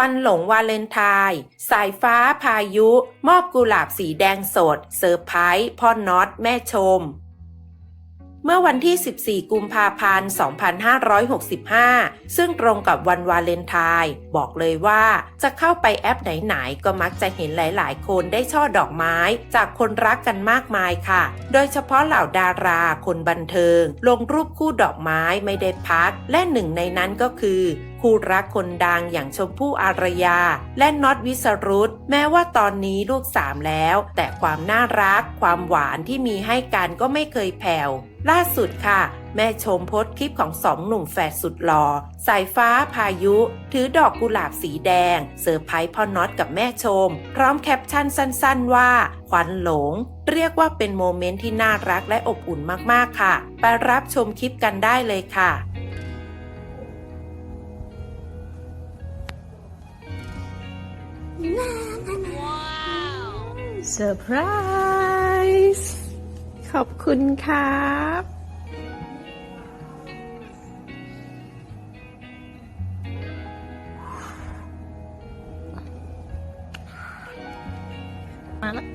วันหลงวาเลนไทน์สายฟ้าพายุ มอบกุหลาบสีแดงสด เซอร์ไพรส์พ่อน็อตแม่ชม เมื่อวันที่ 14 กุมภาพันธ์ 2565 ซึ่งตรงกับวันวาเลนไทน์บอกเลยว่าจะเข้าไปแอปไหนๆ ก็มักจะเห็นหลายๆ คนได้ช่อดอกไม้จากคนรักกันมากมายค่ะ โดยเฉพาะเหล่าดาราคนบันเทิง ลงรูปคู่ดอกไม้ไม่ได้พัก และหนึ่งในนั้นก็คือ คู่รักคนดังอย่างชมพู่อารยา และน็อตวิสรุตแม้ว่าตอนนี้ลูกสามแล้ว แต่ความน่ารัก ความหวานที่มีให้กันก็ไม่เคยแผ่วล่าสุดค่ะ แม่ชมโพสคลิปของสองหนุ่มแฝดสุดหล่อสายฟ้าพายุ ถือดอกกุหลาบสีแดง เซอร์ไพรส์พ่อน็อตกับแม่ชม พร้อมแคปชั่นสั้นๆว่าขวัญหลง เรียกว่าเป็นโมเมนต์ที่น่ารักและอบอุ่นมากๆค่ะ ไปรับชมคลิปกันได้เลยค่ะ เซอร์ไพรส์ขอบคุณครับ มาแล้ว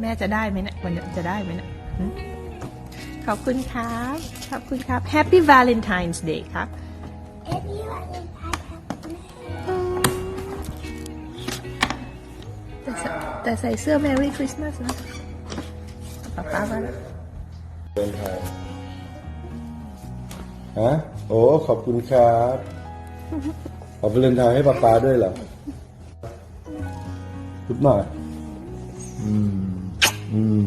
แม่จะได้ไหมเนะวันนี้จะได้ไหมเนะหึ ขอบคุณครับ ขอบคุณครับ Happy Valentine's Day ครับแต่ใส่แต่ใส่เสื้อ Merry Christmas นะป๊าป๊ามาแล้วเดินทางฮะโอ้ ขอบคุณครับขอบเดินทางให้ป๊าป๊าด้วยเหรอพุดหน่อยอืม อืม